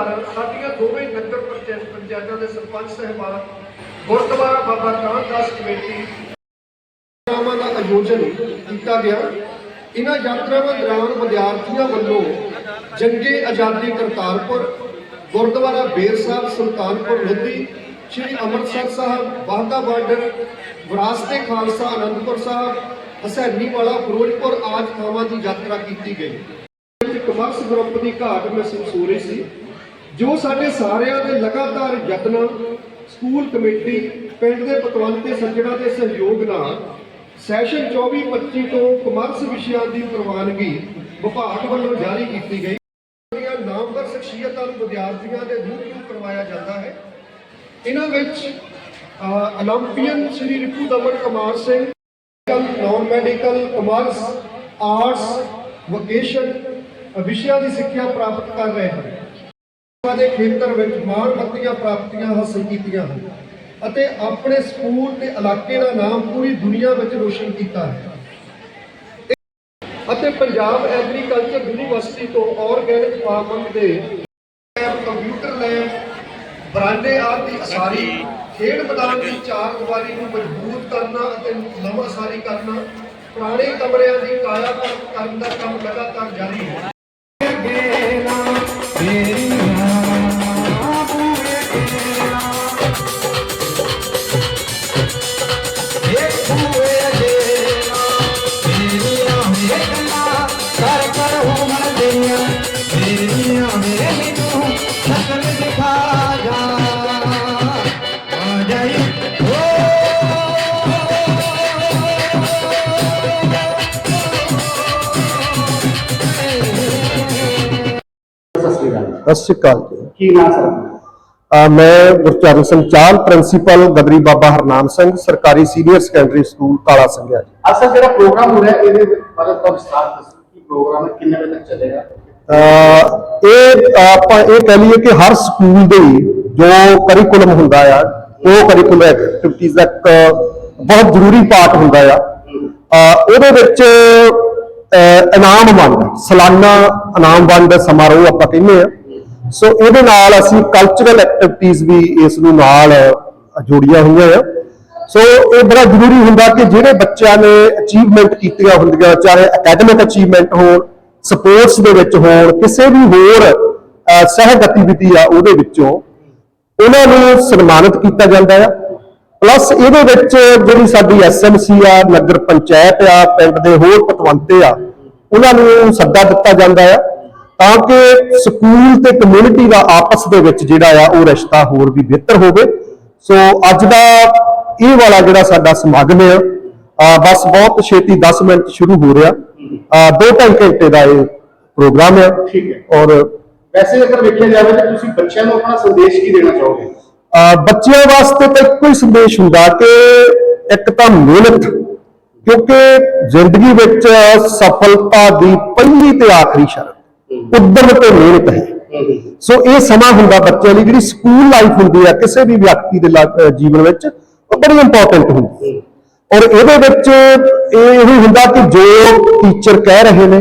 ਕਾਰਨ ਸਾਡੀਆਂ ਦੋਵੇਂ ਨਗਰ ਪੰਚਾਇਤ ਪੰਚਾਇਤਾਂ ਦੇ ਸਰਪੰਚ ਸਹਿਬਾਨ, ਗੁਰਦੁਆਰਾ ਬਾਬਾ ਕਾਨਦਾਸ ਕਮੇਟੀ ਯਾਤਰਾਵਾਂ ਦਾ ਆਯੋਜਨ ਕੀਤਾ ਗਿਆ। ਇਹਨਾਂ ਯਾਤਰਾਵਾਂ ਦੌਰਾਨ ਵਿਦਿਆਰਥੀਆਂ ਵੱਲੋਂ ਜੰਗੇ ਆਜ਼ਾਦੀ ਕਰਤਾਰਪੁਰ, ਗੁਰਦੁਆਰਾ ਬੇਰ ਸਾਹਿਬ, ਸੁਲਤਾਨਪੁਰ ਲੋਧੀ, ਸ੍ਰੀ ਅੰਮ੍ਰਿਤਸਰ ਸਾਹਿਬ, ਵਾਹਗਾ ਬਾਰਡਰ, ਵਿਰਾਸਤੇ ਖਾਲਸਾ, ਅਨੰਦਪੁਰ ਸਾਹਿਬ ਹਸੈਨੀ ਵਾਲਾ ਫਿਰੋਜ਼ਪੁਰ ਆਦਿ ਥਾਵਾਂ ਦੀ ਯਾਤਰਾ ਕੀਤੀ ਗਈ। ਵਿੱਚ ਕਮਰਸ ਗਰੁੱਪ ਦੀ ਘਾਟ ਮਹਿਸੂਸ ਹੋ ਰਹੀ ਸੀ। ਜੋ ਸਾਡੇ ਸਾਰਿਆਂ ਦੇ ਲਗਾਤਾਰ ਯਤਨਾਂ, ਸਕੂਲ ਕਮੇਟੀ, ਪਿੰਡ ਦੇ ਪਤਵੰਤ ਤੇ ਸੱਜਣਾ ਦੇ ਸਹਿਯੋਗ ਨਾਲ ਸੈਸ਼ਨ 24-25 ਤੋਂ ਕਮਰਸ ਵਿਸ਼ਿਆਂ ਦੀ ਪ੍ਰਵਾਨਗੀ ਵਿਭਾਗ ਵੱਲੋਂ ਜਾਰੀ ਕੀਤੀ ਗਈ। ਨਾਮਵਰ ਸ਼ਖਸੀਅਤਾਂ ਨੂੰ ਵਿਦਿਆਰਥੀਆਂ ਦੇ ਰੂਪ ਵਿੱਚ ਕਰਵਾਇਆ ਜਾਂਦਾ ਹੈ। ਇਹਨਾਂ ਵਿੱਚ 올림픽ੀਅਨ Shri Ripu Daman Kumar Singh non medical commerce arts vocation ਵਿਸ਼ਿਆਂ ਦੀ ਸਿੱਖਿਆ ਪ੍ਰਾਪਤ ਕਰ ਰਹੇ ਹਨ। ਦੇ ਖੇਤਰ ਵਿੱਚ ਮਾਣਮੱਤੀਆਂ ਪ੍ਰਾਪਤੀਆਂ ਹਾਸਲ ਕੀਤੀਆਂ ਹਨ ਅਤੇ ਆਪਣੇ ਸਕੂਲ ਤੇ ਇਲਾਕੇ ਦਾ ਨਾਮ ਪੂਰੀ ਦੁਨੀਆ ਵਿੱਚ ਰੋਸ਼ਨ ਕੀਤਾ ਹੈ। ਅਤੇ ਪੰਜਾਬ ਐਗਰੀਕਲਚਰ ਯੂਨੀਵਰਸਿਟੀ ਤੋਂ ਆਰਗੈਨਿਕ ਫਾਰਮਿੰਗ ਦੇ ਕੰਪਿਊਟਰ ਲੈਬ, ਬਰਾਂਡੇ ਆਦਿ ਅਸਾਰੀ ਖੇਡ ਮੈਦਾਨ ਦੀ ਚਾਰ ਦੀਵਾਰੀ ਨੂੰ ਮਜ਼ਬੂਤ ਕਰਨਾ ਅਤੇ ਨਵਾਂ ਅਸਾਰੀ ਕਰਨਾ, ਪੁਰਾਣੇ ਕਮਰਿਆਂ ਦੀ ਕਾਇਆ ਕਰਨ ਦਾ ਕੰਮ ਲਗਾਤਾਰ ਜਾਰੀ ਹੈ। ਸਤਿ ਸ਼੍ਰੀ ਅਕਾਲ ਜੀ। ਕੀ ਨਾਮ ਸਰ ਮੈਂ ਗੁਰਚਰਨ ਸਿੰਘ ਚਾਲ ਪ੍ਰਿੰਸੀਪਲ ਗਦਰੀ ਬਾਬਾ ਹਰਨਾਮ ਸਿੰਘ ਸਰਕਾਰੀ ਸੀਨੀਅਰ ਸੈਕੰਡਰੀ ਸਕੂਲ ਕਾਲਾ ਸੰਘਿਆ ਜੀ। ਅਸਲ ਜਿਹੜਾ ਪ੍ਰੋਗਰਾਮ ਹੋ ਰਿਹਾ ਇਹਦੇ ਬਾਰੇ ਤਾਂ ਵਿਸਥਾਰ ਦੱਸੋ। ਕੀ ਪ੍ਰੋਗਰਾਮ ਹੈ ਕਿੰਨੇ ਵਜੇ ਤੱਕ ਚੱਲੇਗਾ? ਇਹ ਆਪਾਂ ਇਹ ਕਹਿ ਲਈਏ ਕਿ ਹਰ ਸਕੂਲ ਦੇ ਜੋ ਕਰਿਕੂਲਮ ਹੁੰਦਾ ਆ ਉਹ ਕਰਿਕੂਲਰ ਐਕਟੀਵਿਟੀਜ਼ ਦਾ ਇੱਕ ਬਹੁਤ ਜ਼ਰੂਰੀ ਪਾਰਟ ਹੁੰਦਾ ਆ। ਉਹਦੇ ਵਿੱਚ ਇਨਾਮ ਵੰਡ ਸਾਲਾਨਾ ਇਨਾਮ ਵੰਡ ਸਮਾਰੋਹ ਆਪਾਂ ਕਹਿੰਦੇ ਆ। ਸੋ ਇਹਦੇ ਨਾਲ ਅਸੀਂ ਕਲਚਰਲ ਐਕਟੀਵਿਟੀਜ਼ ਵੀ ਇਸ ਨੂੰ ਨਾਲ ਜੋੜੀਆਂ ਹੋਈਆਂ ਆ। ਸੋ ਇਹ ਬੜਾ ਜ਼ਰੂਰੀ ਹੁੰਦਾ ਕਿ ਜਿਹੜੇ ਬੱਚਿਆਂ ਨੇ ਅਚੀਵਮੈਂਟ ਕੀਤੀਆਂ ਹੁੰਦੀਆਂ, ਚਾਹੇ ਅਕੈਡਮਿਕ ਅਚੀਵਮੈਂਟ ਹੋਣ ਸਪੋਰਟਸ ਦੇ ਵਿੱਚ ਹੋਣ, ਕਿਸੇ ਵੀ ਹੋਰ ਸਹਿ ਗਤੀਵਿਧੀ ਆ ਉਹਦੇ ਵਿੱਚੋਂ ਉਹਨਾਂ ਨੂੰ ਸਨਮਾਨਿਤ ਕੀਤਾ ਜਾਂਦਾ ਆ। ਪਲੱਸ ਇਹਦੇ ਵਿੱਚ ਜਿਹੜੀ ਸਾਡੀ ਐਸਐਮਸੀ ਆ, ਨਗਰ ਪੰਚਾਇਤ ਆ, ਪਿੰਡ ਦੇ ਹੋਰ ਪਤਵੰਤੇ ਆ, ਉਹਨਾਂ ਨੂੰ ਸੱਦਾ ਦਿੱਤਾ ਜਾਂਦਾ ਆ। ਤਾਂ ਕਿ ਸਕੂਲ ਤੇ ਕਮਿਊਨਿਟੀ ਦਾ ਆਪਸ ਦੇ ਵਿੱਚ ਜਿਹੜਾ ਆ ਉਹ ਰਿਸ਼ਤਾ ਹੋਰ ਵੀ ਬਿਹਤਰ ਹੋਵੇ। ਸੋ ਅੱਜ ਦਾ ਇਹ ਵਾਲਾ ਜਿਹੜਾ ਸਾਡਾ ਸਮਾਗਮ ਹੈ ਆ ਬਸ ਬਹੁਤ ਛੇਤੀ 10 ਮਿੰਟ ਸ਼ੁਰੂ ਹੋ ਰਿਹਾ। ਆ ਦੋ ਢਾਈ ਘੰਟੇ ਦਾ ਇਹ ਪ੍ਰੋਗਰਾਮ ਹੈ। ਠੀਕ ਹੈ। ਔਰ ਵੈਸੇ ਅਗਰ ਵੇਖਿਆ ਜਾਵੇ ਤਾਂ ਤੁਸੀਂ ਬੱਚਿਆਂ ਨੂੰ ਆਪਣਾ ਸੰਦੇਸ਼ ਕੀ ਦੇਣਾ ਚਾਹੋਗੇ? ਬੱਚਿਆਂ ਵਾਸਤੇ ਤਾਂ ਇੱਕੋ ਹੀ ਸੰਦੇਸ਼ ਹੁੰਦਾ ਕਿ ਇੱਕ ਤਾਂ ਮਿਹਨਤ ਕਿਉਂਕਿ ਜ਼ਿੰਦਗੀ ਵਿੱਚ ਸਫਲਤਾ ਦੀ ਪਹਿਲੀ ਤੇ ਆਖਰੀ ਸ਼ਰਤ। ਉਦਮ ਤੇ ਮਿਹਨਤ ਹੈ। ਸੋ ਇਹ ਸਮਾਂ ਹੁੰਦਾ ਬੱਚਿਆਂ ਲਈ ਜਿਹੜੀ ਸਕੂਲ ਲਾਈਫ ਹੁੰਦੀ ਹੈ ਕਿਸੇ ਵੀ ਵਿਅਕਤੀ ਦੇ ਜੀਵਨ ਵਿੱਚ ਉਹ ਬੜੀ ਇੰਪੋਰਟੈਂਟ ਹੁੰਦੀ ਹੈ। ਔਰ ਇਹਦੇ ਵਿੱਚ ਇਹ ਹੀ ਹੁੰਦਾ ਕਿ ਜੋ ਟੀਚਰ ਕਹਿ ਰਹੇ ਨੇ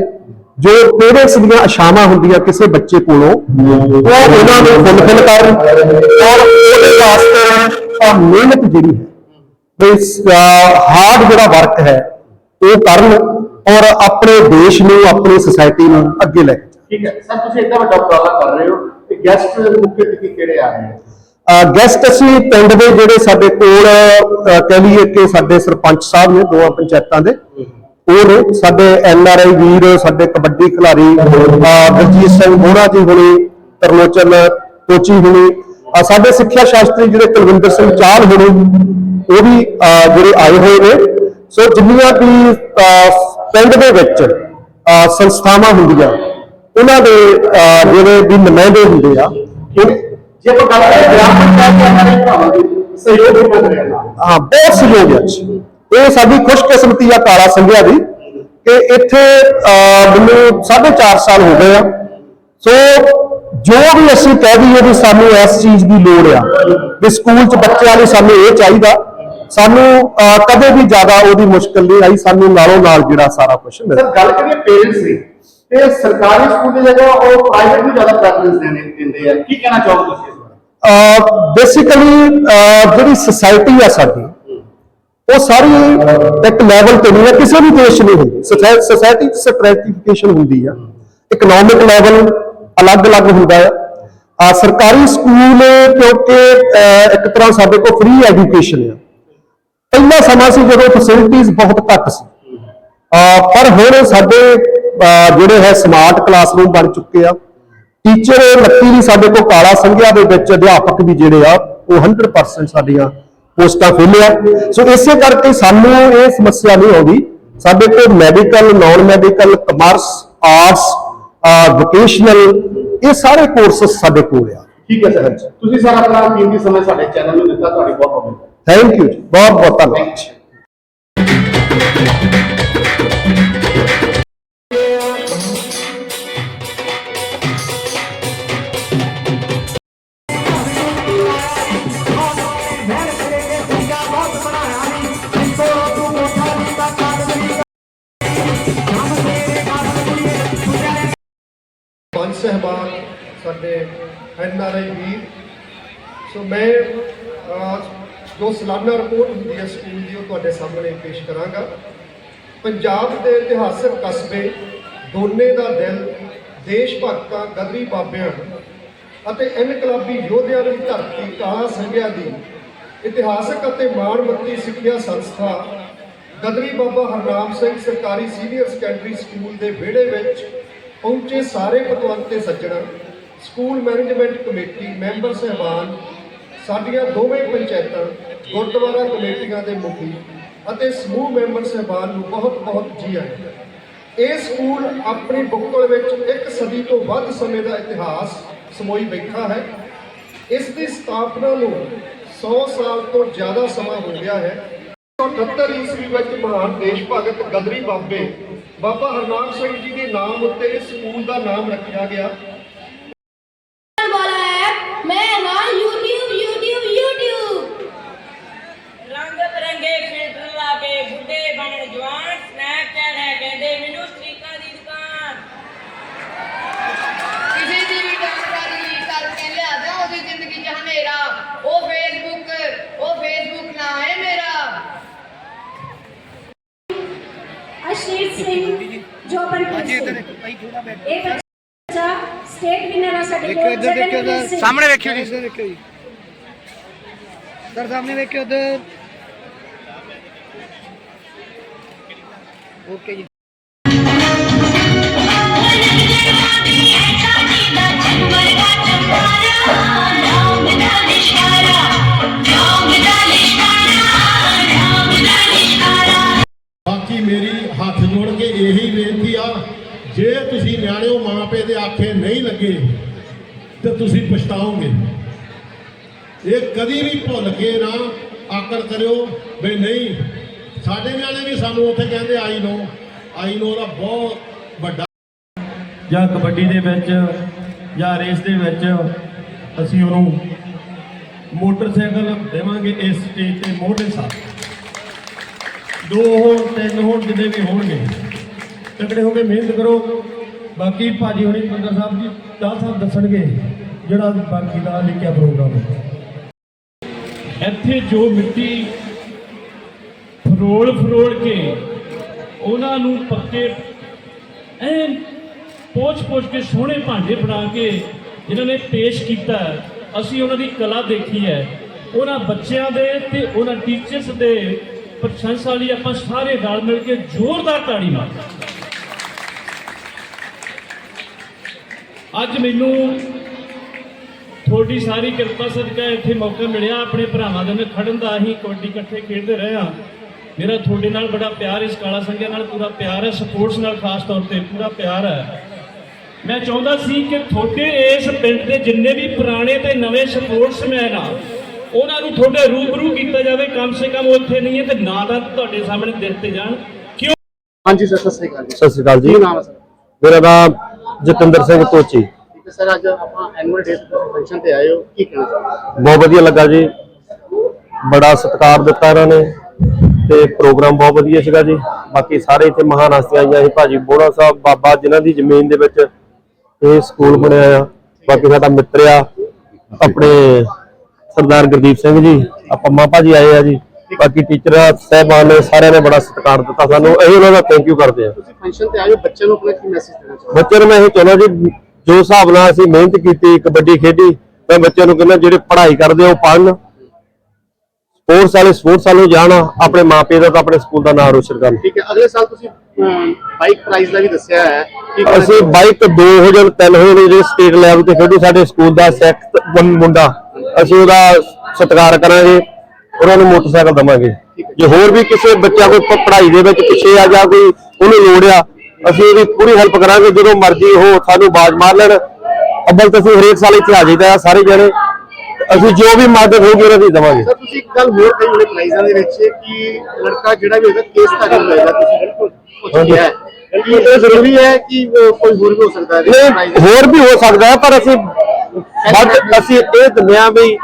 ਜੋ ਪੇਰੈਂਟਸ ਦੀਆਂ ਆਸ਼ਾਵਾਂ ਹੁੰਦੀਆਂ ਕਿਸੇ ਬੱਚੇ ਕੋਲੋਂ ਉਹ ਉਹਨਾਂ ਨੂੰ ਫੁੱਲਫਿਲ ਕਰਨ ਔਰ ਉਹਦੇ ਵਾਸਤੇ ਆ ਮਿਹਨਤ ਜਿਹੜੀ ਹੈ ਵੀ ਹਾਰਡ ਜਿਹੜਾ ਵਰਕ ਹੈ ਉਹ ਕਰਨ ਔਰ ਆਪਣੇ ਦੇਸ਼ ਨੂੰ ਆਪਣੀ ਸੋਸਾਇਟੀ ਨੂੰ ਅੱਗੇ ਲੈ ਠੀਕ ਹੈ। ਸਰ ਤੁਸੀਂ ਇੰਨਾ ਵੱਡਾ ਉਪਰਾਲਾ ਕਰ ਰਹੇ ਹੋ ਤੇ ਗੈਸਟ ਮੁੱਖ ਅਤਿਥੀ ਕਿਹੜੇ ਆ ਰਹੇ ਨੇ ਗੈਸਟ ਅਸੀਂ ਪਿੰਡ ਦੇ ਜਿਹੜੇ ਸਾਡੇ ਕੋਲ ਕਹਿ ਲਈਏ ਕਿ ਸਾਡੇ ਸਰਪੰਚ ਸਾਹਿਬ ਨੇ ਦੋਵਾਂ ਪੰਚਾਇਤਾਂ ਦੇ ਉਹ ਨੇ ਸਾਡੇ ਐਨ ਆਰ ਆਈ ਵੀਰ ਸਾਡੇ ਕਬੱਡੀ ਖਿਡਾਰੀ ਗੁਰਜੀਤ ਸਿੰਘ ਮੋਹਰਾ ਜੀ ਹੁਣੀ ਤਰਲੋਚਨ ਕੋਚੀ ਹੁਣੀ ਸਾਡੇ ਸਿੱਖਿਆ ਸ਼ਾਸਤਰੀ ਜਿਹੜੇ ਕੁਲਵਿੰਦਰ ਸਿੰਘ ਚਾਹਲ ਹੁਣੀ ਉਹ ਵੀ ਜਿਹੜੇ ਆਏ ਹੋਏ ਨੇ। ਸੋ ਜਿੰਨੀਆਂ ਵੀ ਪਿੰਡ ਦੇ ਵਿੱਚ ਸੰਸਥਾਵਾਂ ਹੁੰਦੀਆਂ ਉਹਨਾਂ ਦੇ ਜਿਹੜੇ ਵੀ ਨੁਮਾਇੰਦੇ ਹੁੰਦੇ ਆ ਜੇ ਆਪਾਂ ਗੱਲ ਕਰੀਏ ਗ੍ਰਾਮ ਪੰਚਾਇਤ ਦੇ ਹਮਾਰੇ ਭਰਾਵਾਂ ਦੀ ਸਹਿਯੋਗ ਵੀ ਮਿਲ ਰਿਹਾ ਹੈ ਹਾਂ ਬਹੁਤ ਸਹਿਯੋਗ ਹੈ। ਇਹ ਸਾਡੀ ਖੁਸ਼ਕਿਸਮਤੀ ਆ ਕਾਲਾ ਸੰਘਿਆ ਦੀ ਕਿ ਇੱਥੇ ਮੈਨੂੰ 4.5 ਸਾਲ ਹੋ ਗਏ ਆ। ਸੋ ਜੋ ਵੀ ਅਸੀਂ ਕਹਿ ਦਈਏ ਵੀ ਸਾਨੂੰ ਇਸ ਚੀਜ਼ ਦੀ ਲੋੜ ਆ ਵੀ ਸਕੂਲ 'ਚ ਬੱਚਿਆਂ ਲਈ ਸਾਨੂੰ ਇਹ ਚਾਹੀਦਾ। ਸਾਨੂੰ ਕਦੇ ਵੀ ਜ਼ਿਆਦਾ ਉਹਦੀ ਮੁਸ਼ਕਲ ਨਹੀਂ ਆਈ ਸਾਨੂੰ ਨਾਲੋਂ ਨਾਲ ਜਿਹੜਾ ਸਾਰਾ ਕੁਝ ਮਿਲਿਆ। ਸਰ ਗੱਲ ਕਰੀਏ ਪੇਰੈਂਟਸ ਦੀ। ਤੇ ਸਰਕਾਰੀ ਸਕੂਲ ਦੀ ਜਗ੍ਹਾ, ਉਹ ਪ੍ਰਾਈਵੇਟ ਨੂੰ ਜ਼ਿਆਦਾ ਪ੍ਰੈਫਰੈਂਸ ਦਿੰਦੇ ਆ। ਕੀ ਕਹਿਣਾ ਚਾਹੋਗੇ ਤੁਸੀਂ ਇਸ ਬਾਰੇ? ਬੇਸਿਕਲੀ ਜਿਹੜੀ ਸੋਸਾਇਟੀ ਆ ਸਾਡੀ, ਉਹ ਸਾਰੀ ਇੱਕ ਲੈਵਲ ਤੇ ਨਹੀਂ ਹੈ, ਕਿਸੇ ਵੀ ਦੇਸ਼ ਨਹੀਂ ਹੁੰਦੀ। ਸੋਸਾਇਟੀ 'ਚ ਸਟ੍ਰੈਟੀਫਿਕੇਸ਼ਨ ਹੁੰਦੀ ਆ। ਇਕਨੋਮਿਕ ਲੈਵਲ ਅਲੱਗ-ਅਲੱਗ ਹੁੰਦਾ ਆ। ਆ ਸਰਕਾਰੀ ਸਕੂਲ ਕਿਉਂਕਿ ਇੱਕ ਤਰ੍ਹਾਂ ਸਾਡੇ ਕੋਲ ਫ੍ਰੀ ਐਜੂਕੇਸ਼ਨ ਆ। ਪਹਿਲਾ ਸਮਾਂ ਸੀ ਜਦੋਂ ਫੈਸਿਲਿਟੀਆਂ ਬਹੁਤ ਘੱਟ ਸੀ। ਪਰ ਹੁਣ ਸਾਡੇ ਜਿਹੜੇ ਹੈ ਸਮਾਰਟ ਕਲਾਸਰੂਮ ਬਣ ਚੁੱਕੇ ਆ। ਟੀਚਰ ਲੱਕੀ ਵੀ ਸਾਡੇ ਕੋਲ ਕਾਲਾ ਸੰਘਿਆ ਦੇ ਵਿੱਚ ਅਧਿਆਪਕ ਵੀ ਜਿਹੜੇ ਆ ਉਹ 100% ਸਾਡੀਆਂ ਪੋਸਟਾਂ ਫਿਲ ਆ ਸੋ ਇਸੇ ਕਰਕੇ ਸਾਨੂੰ ਇਹ ਸਮੱਸਿਆ ਨਹੀਂ ਆਉਂਦੀ। ਸਾਡੇ ਕੋਲ medical non medical commerce arts vocational ਇਹ ਸਾਰੇ ਕੋਰਸਸ ਸਾਡੇ ਕੋਲ ਆ। ਠੀਕ ਹੈ ਸਰ। ਤੁਸੀਂ ਸਰ ਆਪਣਾ ਕੀਮਤੀ ਸਮੇਂ ਸਾਡੇ ਚੈਨਲ ਨੂੰ ਦਿੱਤਾ ਤੁਹਾਡੀ ਬਹੁਤ ਬਹੁਤ ਥੈਂਕ ਯੂ ਬਹੁਤ ਬਹੁਤ ਧੰਨਵਾਦ। ਸਹਿਬਾਨ ਸਾਡੇ ਐਨ ਆਰ ਆਈ ਵੀਰ। ਸੋ ਮੈਂ ਜੋ ਸਾਲਾਨਾ ਰਿਪੋਰਟ ਹੁੰਦੀ ਹੈ ਸਕੂਲ ਦੀ, ਉਹ ਤੁਹਾਡੇ ਸਾਹਮਣੇ ਪੇਸ਼ ਕਰਾਂਗਾ। ਪੰਜਾਬ ਦੇ ਇਤਿਹਾਸਕ ਕਸਬੇ, ਦੋਨੇ ਦਾ ਦਿਲ ਦੇਸ਼ ਭਗਤਾਂ ਗਦਰੀ ਬਾਬਿਆਂ ਅਤੇ ਇਨਕਲਾਬੀ ਯੋਧਿਆਂ ਦੀ ਧਰਤੀ ਕਾਲਾ ਸੰਘਿਆ ਦੀ ਇਤਿਹਾਸਕ ਅਤੇ ਮਾਣਮੱਤੀ ਸਿੱਖਿਆ ਸੰਸਥਾ ਗਦਰੀ ਬਾਬਾ ਹਰਨਾਮ ਸਿੰਘ ਸਰਕਾਰੀ ਸੀਨੀਅਰ ਸੈਕੰਡਰੀ ਸਕੂਲ ਦੇ ਵਿਹੜੇ ਵਿੱਚ ਪਹੁੰਚੇ ਸਾਰੇ ਪਤਵੰਤੇ ਸੱਜਣ, ਸਕੂਲ ਮੈਨੇਜਮੈਂਟ ਕਮੇਟੀ, ਮੈਂਬਰ ਸਹਿਬਾਨ, ਸਾਡੀਆਂ ਦੋਵੇਂ ਪੰਚਾਇਤਾਂ, ਗੁਰਦੁਆਰਾ ਕਮੇਟੀਆਂ ਦੇ ਮੁਖੀ ਅਤੇ ਸਮੂਹ ਮੈਂਬਰ ਸਹਿਬਾਨ ਨੂੰ ਬਹੁਤ-ਬਹੁਤ ਜੀ ਆਇਆਂ ਇਹ ਸਕੂਲ ਆਪਣੀ ਬੁੱਕਲ ਵਿੱਚ ਇੱਕ ਸਦੀ ਤੋਂ ਵੱਧ ਸਮੇਂ ਦਾ ਇਤਿਹਾਸ ਸਮੋਈ ਬੈਠਾ ਹੈ। ਇਸ ਦੀ ਸਥਾਪਨਾ ਨੂੰ 100 ਸਾਲ ਤੋਂ ਜ਼ਿਆਦਾ ਸਮਾਂ ਹੋ ਗਿਆ ਹੈ। 1978 ਈਸਵੀ ਵਿੱਚ ਮਹਾਨ ਦੇਸ਼ ਭਗਤ ਗਦਰੀ ਬਾਬੇ ਬਾਬਾ ਹਰਨਾਮ ਸਿੰਘ ਜੀ ਦੇ ਨਾਮ ਉੱਤੇ ਇਸ ਸਕੂਲ ਦਾ ਨਾਮ ਰੱਖਿਆ ਗਿਆ। Thank you. ਇਹ ਬੱਚਾ ਸਟੇਟ ਵਿਨਰ ਹੈ ਸਾਡੇ ਕੋਲ ਜਗਨਪ੍ਰੀਤ ਸਿੰਘ ਸਾਹਮਣੇ ਵੇਖਿਓ ਜੀ। ਇੱਧਰ ਵੇਖਿਓ ਜੀ। ਸਰ ਸਾਹਮਣੇ ਵੇਖਿਓ ਉਧਰ ਓਕੇ ਜੀ। ਜੇ ਤੁਸੀਂ ਨਿਆਣਿਓ ਮਾਪੇ ਦੇ ਆਖੇ ਨਹੀਂ ਲੱਗੇ, ਤੇ ਤੁਸੀਂ ਪਛਤਾਓਗੇ। ਇਹ ਕਦੀ ਵੀ ਭੁੱਲ ਕੇ ਨਾ ਆਕੜ ਕਰਿਓ ਵੀ ਨਹੀਂ, ਸਾਡੇ ਨਿਆਣੇ ਵੀ ਸਾਨੂੰ ਉੱਥੇ ਕਹਿੰਦੇ, ਆਈ ਨੋ। ਆਈ ਨੋ ਦਾ ਬਹੁਤ ਵੱਡਾ ਜਾਂ ਕਬੱਡੀ ਦੇ ਵਿੱਚ, ਜਾਂ ਰੇਸ ਦੇ ਵਿੱਚ ਅਸੀਂ ਉਹਨੂੰ ਮੋਟਰਸਾਈਕਲ ਦੇਵਾਂਗੇ ਇਸ ਸਟੇਜ ਤੇ ਮੋਢੇ ਸਾਥ ਦੋ ਹੋਣ, ਤਿੰਨ ਹੋਣ, ਜਿੰਨੇ ਵੀ ਹੋਣਗੇ। ਤਕੜੇ ਹੋ ਕੇ ਮਿਹਨਤ ਕਰੋ। ਬਾਕੀ ਭਾਜੀ ਹੋਣੀ ਪੰਦਰ ਸਾਹਿਬ ਜੀ, ਦਾਲ ਸਾਹਿਬ ਦੱਸਣਗੇ ਜਿਹੜਾ ਬਾਕੀ ਦਾ ਲਿਖਿਆ ਪ੍ਰੋਗਰਾਮ। ਇੱਥੇ ਜੋ ਮਿੱਟੀ ਫਰੋਲ ਫਰੋਲ ਕੇ ਉਹਨਾਂ ਨੂੰ ਪੱਕੇ ਐਨ ਪੋਚ-ਪੋਚ ਕੇ ਸੋਹਣੇ ਭਾਂਡੇ ਬਣਾ ਕੇ ਜਿਨ੍ਹਾਂ ਨੇ ਪੇਸ਼ ਕੀਤਾ, ਅਸੀਂ ਉਹਨਾਂ ਦੀ ਕਲਾ ਦੇਖੀ ਹੈ। ਉਹਨਾਂ ਬੱਚਿਆਂ ਦੇ ਤੇ ਉਹਨਾਂ ਟੀਚਰਸ ਦੇ ਪ੍ਰਸ਼ੰਸਾ ਲਈ ਆਪਾਂ ਸਾਰੇ ਰਲ ਮਿਲ ਕੇ ਜ਼ੋਰਦਾਰ ਤਾੜੀ ਮਾਰਦੇ ਅੱਜ ਮੈਨੂੰ ਤੁਹਾਡੀ ਸਾਰੀ ਕਿਰਪਾ ਸਦਕਾ ਇੱਥੇ ਮੌਕਾ ਮਿਲਿਆ। ਆਪਣੇ ਭਰਾਵਾਂ ਦੇ ਨਾਲ ਖੜਨ ਦਾ ਅਸੀਂ ਕਬੱਡੀ ਇਕੱਠੇ ਖੇਡਦੇ ਰਹੇ ਹਾਂ। ਮੇਰਾ ਤੁਹਾਡੇ ਨਾਲ ਬੜਾ ਪਿਆਰ ਇਸ ਕਾਲਾ ਸੰਘਿਆ ਨਾਲ ਪੂਰਾ ਪਿਆਰ ਹੈ। ਸਪੋਰਟਸ ਨਾਲ ਖਾਸ ਤੌਰ ਤੇ ਪੂਰਾ ਪਿਆਰ ਹੈ। ਮੈਂ ਚਾਹੁੰਦਾ ਸੀ ਕਿ ਤੁਹਾਡੇ ਇਸ ਪਿੰਡ ਦੇ ਜਿੰਨੇ ਵੀ ਪੁਰਾਣੇ ਤੇ ਨਵੇਂ ਸਪੋਰਟਸਮੈਨ ਆ ਉਹਨਾਂ ਨੂੰ ਤੁਹਾਡੇ ਰੂਬਰੂ ਕੀਤਾ ਜਾਵੇ। ਕਮ ਸੇ ਕਮ ਉਹ ਇੱਥੇ ਨਹੀਂ ਹੈ ਤੇ ਨਾਂ ਦਾ ਤੁਹਾਡੇ ਸਾਹਮਣੇ ਦਿੱਤੇ ਜਾਣ। ਕਿਉਂ? ਹਾਂਜੀ ਸਰ ਸਤਿ ਸ੍ਰੀ ਅਕਾਲ ਜੀ। ਸਤਿ ਸ਼੍ਰੀ ਅਕਾਲ ਜੀ। ਕੀ ਨਾਮ ਹੈ ਸਰ? ਮੇਰਾ ਨਾਮ ਜਤਿੰਦਰ ਸਿੰਘ ਤੋਚੀ ਸਰ ਅੱਜ ਆਪਾਂ ਐਨੂਅਲ ਡੇ ਫੰਕਸ਼ਨ ਤੇ ਆਏ ਹੋ ਕੀ ਕਹਿਣਾ ਬਹੁਤ ਵਧੀਆ ਲੱਗਾ ਜੀ। ਬੜਾ ਸਤਿਕਾਰ ਦਿੱਤਾ ਇਹਨਾਂ ਨੇ ਤੇ ਪ੍ਰੋਗਰਾਮ ਬਹੁਤ ਵਧੀਆ ਸੀਗਾ ਜੀ। ਬਾਕੀ ਸਾਰੇ ਇੱਥੇ ਮਹਾਨ ਹਸਤੀਆਂ ਆਈਆਂ ਸੀ ਭਾਜੀ ਬੋੜਾ ਸਾਹਿਬ ਬਾਬਾ ਜਿਨ੍ਹਾਂ ਦੀ ਜ਼ਮੀਨ ਦੇ ਵਿੱਚ ਇਹ ਸਕੂਲ ਬਣਿਆ ਆ। ਬਾਕੀ ਸਾਡਾ ਮਿੱਤਰ ਆ ਆਪਣੇ ਸਰਦਾਰ ਗੁਰਦੀਪ ਸਿੰਘ ਜੀ ਆ ਪੰਮਾ ਭਾਜੀ ਆਏ ਆ ਜੀ। ਬਾਕੀ ਟੀਚਰ ਸਹਿਬਾਨ ਨੇ ਸਾਰਿਆਂ ਨੇ ਬੜਾ ਸਤਿਕਾਰ ਦਿੱਤਾ ਸਾਨੂੰ। ਅਸੀਂ ਉਹਨਾਂ ਦਾ ਥੈਂਕ ਯੂ ਕਰਦੇ ਆ ਤੁਸੀਂ ਫੰਕਸ਼ਨ ਤੇ ਆਏ ਹੋ ਬੱਚਿਆਂ ਨੂੰ ਆਪਣਾ ਕੀ ਮੈਸੇਜ ਦੇਣਾ ਚਾਹੋਗੇ? ਬੱਚਿਆਂ ਨੂੰ ਮੈਂ ਇਹ ਚਾਹੁੰਦਾ ਜੀ ਜੋ ਹਿਸਾਬ ਨਾਲ ਅਸੀਂ ਮਿਹਨਤ ਕੀਤੀ ਕਬੱਡੀ ਖੇਡੀ ਮੈਂ ਬੱਚਿਆਂ ਨੂੰ ਕਹਿੰਦਾ ਜਿਹੜੇ ਪੜ੍ਹਾਈ ਕਰਦੇ ਉਹ ਪੜ੍ਹਨ। ਸਪੋਰਟਸ ਵਾਲੇ ਸਪੋਰਟਸ ਵਾਲੇ ਜਾਣ ਆਪਣੇ ਮਾਪੇ ਦਾ ਤਾਂ ਆਪਣੇ ਸਕੂਲ ਦਾ ਨਾਮ ਰੋਸ਼ਨ ਕਰਨ। ਠੀਕ ਹੈ ਅਗਲੇ ਸਾਲ ਤੁਸੀਂ ਬਾਈਕ ਪ੍ਰਾਈਜ਼ ਦਾ ਵੀ ਦੱਸਿਆ ਹੈ। ਅਸੀਂ? ਬਾਈਕ ਦੋ ਹੋ ਜਾਣ ਤਿੰਨ ਹੋ ਜਾਣ ਜਿਹੜੇ ਸਟੇਟ ਲੈਵਲ ਤੇ ਖੇਡੂ ਸਾਡੇ ਸਕੂਲ ਦਾ ਸੈਕਸ ਮੁੰਡਾ ਅਸੀਂ ਉਹਦਾ ਸਤਿਕਾਰ ਕਰਾਂਗੇ। ਉਹਨਾਂ ਨੂੰ ਮੋਟਰਸਾਈਕਲ ਦਵਾਂਗੇ। ਜੇ ਹੋਰ ਵੀ ਕਿਸੇ ਬੱਚਾ ਕੋਈ ਪੜ੍ਹਾਈ ਦੇ ਵਿੱਚ ਪਿੱਛੇ ਆ ਜਾਂ ਕੋਈ ਉਹਨੂੰ ਲੋੜ ਆ ਅਸੀਂ ਉਹਦੀ ਪੂਰੀ ਹੈਲਪ ਕਰਾਂਗੇ ਜਦੋਂ ਮਰਜ਼ੀ ਉਹ ਸਾਨੂੰ ਬਾਜ਼ ਮਾਰ ਲੈਣ। ਅੱਬਲ ਤਾਂ ਅਸੀਂ ਹਰੇਕ ਸਾਲ ਇੱਥੇ ਆ ਜਾਈਦਾ ਆ ਸਾਰੇ ਜਣੇ। ਅਸੀਂ ਜੋ ਵੀ ਮਦਦ ਹੋਊਗੀ ਉਹਨਾਂ ਦੀ ਦਵਾਂਗੇ। ਸਰ ਤੁਸੀਂ ਇੱਕ ਗੱਲ ਹੋਰ ਕਹੀ ਉਹਨੇ ਪ੍ਰਾਈਜ਼ਾਂ ਦੇ ਵਿੱਚ ਕਿ ਲੜਕਾ ਜਿਹੜਾ ਵੀ ਕੇਸ ਤਾਂ ਤੁਸੀਂ ਬਿਲਕੁਲ ਹੈ। ਕਿ ਇਹ ਜ਼ਰੂਰੀ ਹੈ ਕਿ ਅਹ, ਕੋਈ ਹੋਰ ਵੀ ਹੋ ਸਕਦਾ ਹੈ। ਨਹੀਂ prize- ਹੋਰ ਵੀ ਹੋ ਸਕਦਾ ਹੈ ਪਰ ਅਸੀਂ ਅਸੀਂ ਇਹ ਦਿੰਦੇ ਹਾਂ ਵੀ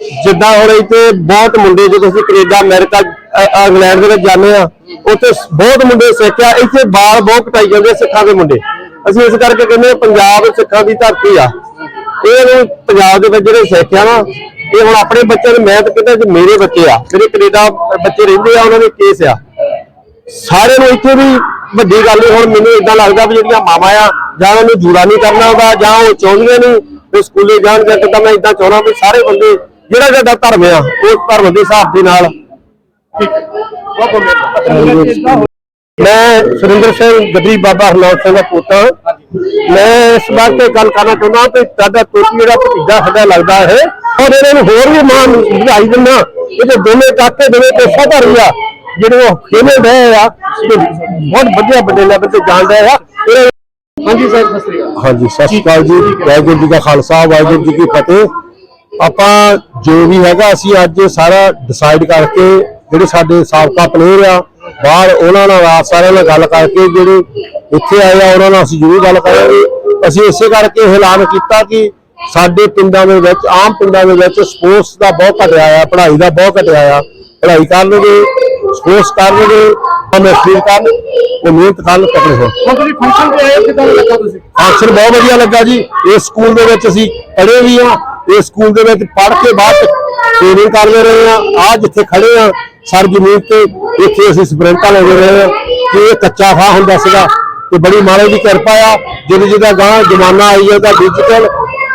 ਜਿੱਦਾਂ ਹੁਣ ਇੱਥੇ ਬਹੁਤ ਮੁੰਡੇ ਜਦੋਂ ਅਸੀਂ ਕੈਨੇਡਾ, ਅਮਰੀਕਾ ਇੰਗਲੈਂਡ ਦੇ ਵਿੱਚ ਜਾਂਦੇ ਆ ਉੱਥੇ ਬਹੁਤ ਮੁੰਡੇ ਸਿੱਖ ਆ, ਇੱਥੇ ਬਾਲ ਬਹੁਤ ਕਟਾਈ ਜਾਂਦੇ ਆ ਸਿੱਖਾਂ ਦੇ ਮੁੰਡੇ। ਅਸੀਂ ਇਸ ਕਰਕੇ ਕਹਿੰਦੇ ਪੰਜਾਬ ਸਿੱਖਾਂ ਦੀ ਧਰਤੀ ਆ। ਇਹ ਨੂੰ ਪੰਜਾਬ ਦੇ ਵਿੱਚ ਜਿਹੜੇ ਸਿੱਖ ਆ ਨਾ, ਇਹ ਹੁਣ ਆਪਣੇ ਬੱਚਿਆਂ ਨੂੰ ਮੈਂ ਤਾਂ ਕਹਿੰਦਾ ਜੇ ਮੇਰੇ ਬੱਚੇ ਆ, ਜਿਹੜੇ ਕੈਨੇਡਾ ਬੱਚੇ ਰਹਿੰਦੇ ਆ, ਉਹਨਾਂ ਦੇ ਕੇਸ ਆ। ਸਾਰਿਆਂ ਨੂੰ ਇੱਥੇ ਵੀ ਵੱਡੀ ਗੱਲ ਹੁਣ ਮੈਨੂੰ ਇਦਾਂ ਲੱਗਦਾ ਵੀ ਜਿਹੜੀਆਂ ਮਾਵਾਂ ਆ, ਜਾਂ ਉਹਨਾਂ ਨੂੰ ਜੂੜਾ ਨਹੀਂ ਕਰਨਾ ਹੁੰਦਾ ਜਾਂ ਉਹ ਚਾਹੁੰਦੀਆਂ ਨਹੀਂ ਵੀ ਸਕੂਲੇ ਜਾਣ ਜਾਂ ਕਿੱਦਾਂ, ਮੈਂ ਇਦਾਂ ਚਾਹੁੰਦਾ ਵੀ ਸਾਰੇ ਬੰਦੇ ਜਿਹੜਾ ਜਿਹੜਾ ਧਰਮ ਆ ਉਸ ਧਰਮ ਦੇ ਹਿਸਾਬ ਦੇ ਨਾਲ। ਮੈਂ ਸੁਰਿੰਦਰ ਸਿੰਘ ਗੱਦੀ ਬਾਬਾ ਹਰਨਾਮ ਸਿੰਘ ਦਾ ਪੋਤਾ ਮੈਂ ਇਸ ਬਾਤ ਤੇ ਗੱਲ ਕਰਨਾ ਚਾਹੁੰਦਾ ਕਿ ਸਾਡਾ ਤੋਤੀ ਜਿਹੜਾ ਭਤੀਜਾ ਸਾਡਾ ਲੱਗਦਾ ਹੈ ਔਰ ਇਹਨਾਂ ਨੂੰ ਹੋਰ ਵੀ ਮਾਨ ਵਧਾਈ ਦਿੰਦਾ ਇਹਦੇ ਦੋਵੇਂ ਕਾਕੇ ਦੋਵੇਂ ਪੇਸ਼ਾ ਧਾਰੀ ਆ ਜਿਹੜੇ ਉਹ ਖੇਲੇ ਰਹੇ ਆ ਤੇ ਬਹੁਤ ਵਧੀਆ ਵੱਡੇ ਲੈਵਲ ਤੇ ਜਾਣ ਰਹੇ ਆ। ਹਾਂਜੀ ਸਰ ਸਤਿ ਸ੍ਰੀ ਅਕਾਲ। ਹਾਂਜੀ ਸਤਿ ਸ਼੍ਰੀ ਅਕਾਲ ਜੀ। ਵਾਹਿਗੁਰੂ ਜੀ ਦਾ ਖਾਲਸਾ ਵਾਹਿਗੁਰੂ ਜੀ ਕੀ ਫਤਿਹ। ਆਪਾਂ ਜੋ ਵੀ ਹੈਗਾ ਅਸੀਂ ਅੱਜ ਸਾਰਾ ਡਿਸਾਈਡ ਕਰਕੇ ਜਿਹੜੇ ਸਾਡੇ ਸਾਬਕਾ ਪਲੇਅਰ ਆ ਬਾਹਰ ਉਹਨਾਂ ਨਾਲ ਆਪ ਸਾਰਿਆਂ ਨਾਲ ਗੱਲ ਕਰਕੇ ਜਿਹੜੇ ਇੱਥੇ ਆਏ ਆ ਉਹਨਾਂ ਨਾਲ ਅਸੀਂ ਜ਼ਰੂਰ ਗੱਲ ਕਰਾਂਗੇ। ਅਸੀਂ ਇਸੇ ਕਰਕੇ ਇਹ ਐਲਾਨ ਕੀਤਾ ਕਿ ਸਾਡੇ ਪਿੰਡਾਂ ਦੇ ਵਿੱਚ ਆਮ ਪਿੰਡਾਂ ਦੇ ਵਿੱਚ ਸਪੋਰਟਸ ਦਾ ਬਹੁਤ ਘਟਿਆ ਆ ਪੜ੍ਹਾਈ ਦਾ ਬਹੁਤ ਘਟਿਆ ਆ। ਪੜ੍ਹਾਈ ਕਰਨਗੇ ਸਪੋਰਟਸ ਕਰਨਗੇ ਫੀਲ ਕਰਨ ਉਹ ਮਿਹਨਤ ਕਰਨ ਤਕੜੇ ਹੋ ਤੁਸੀਂ ਫੰਕਸ਼ਨ ਤੇ ਆਏ ਕਿਦਾਂ ਲੱਗਾ ਤੁਸੀਂ? ਫੰਕਸ਼ਨ ਬਹੁਤ ਵਧੀਆ ਲੱਗਾ ਜੀ। ਇਸ ਸਕੂਲ ਦੇ ਵਿੱਚ ਅਸੀਂ ਪੜ੍ਹੇ ਵੀ ਆ ਇਸ ਸਕੂਲ ਦੇ ਵਿੱਚ ਪੜ੍ਹ ਕੇ ਬਾਅਦ ਟ੍ਰੇਨਿੰਗ ਕਰਦੇ ਰਹੇ ਆ ਆ ਜਿੱਥੇ ਖੜੇ ਆ ਸਰ ਜ਼ਮੀਨ ਤੇ, ਇੱਥੇ ਅਸੀਂ ਸਪ੍ਰਿੰਟਾਂ ਲੈਦੇ ਰਹੇ ਆ ਕਿ ਇਹ ਕੱਚਾ ਥਾਂ ਹੁੰਦਾ ਸੀਗਾ ਤੇ ਬੜੀ ਮਾਲੇ ਦੀ ਕਿਰਪਾ ਆ। ਜਿਹਦੇ ਜਿਹਦਾ ਗਾਂ ਜ਼ਮਾਨਾ ਆਈ ਜਾਂਦਾ ਡਿਜੀਟਲ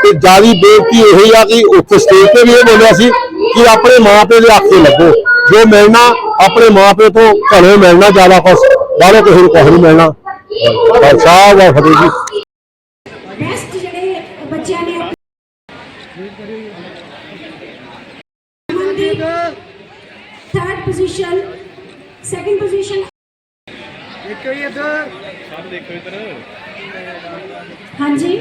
ਤੇ ਜਿਆਦੀ ਬੇਨਤੀ ਇਹੀ ਆ ਕਿ ਉੱਥੇ ਸਟੇਜ ਤੇ ਵੀ ਇਹ ਬੋਲਿਆ ਸੀ ਕਿ ਆਪਣੇ ਮਾਪੇ ਦੇ ਆਖੇ ਲੱਗੋ। ਜੋ ਮਿਲਣਾ, ਆਪਣੇ ਮਾਪੇ ਤੋਂ ਘਰੇ ਮਿਲਣਾ ਜ਼ਿਆਦਾ ਕੁਛ ਬਾਹਰੋਂ ਕਿਸੇ ਨੂੰ ਕੁਛ ਨਹੀਂ ਮਿਲਣਾ। ਖਾਲਸਾ ਵਾਹਿਗੁਰੂ ਜੀ ਬੈਸਟ ਜਿਹੜੇ ਬੱਚਿਆਂ ਨੇ Amandeep third position second position ਇੱਕ ਹੀ ਇੱਧਰ। ਹਾਂਜੀ।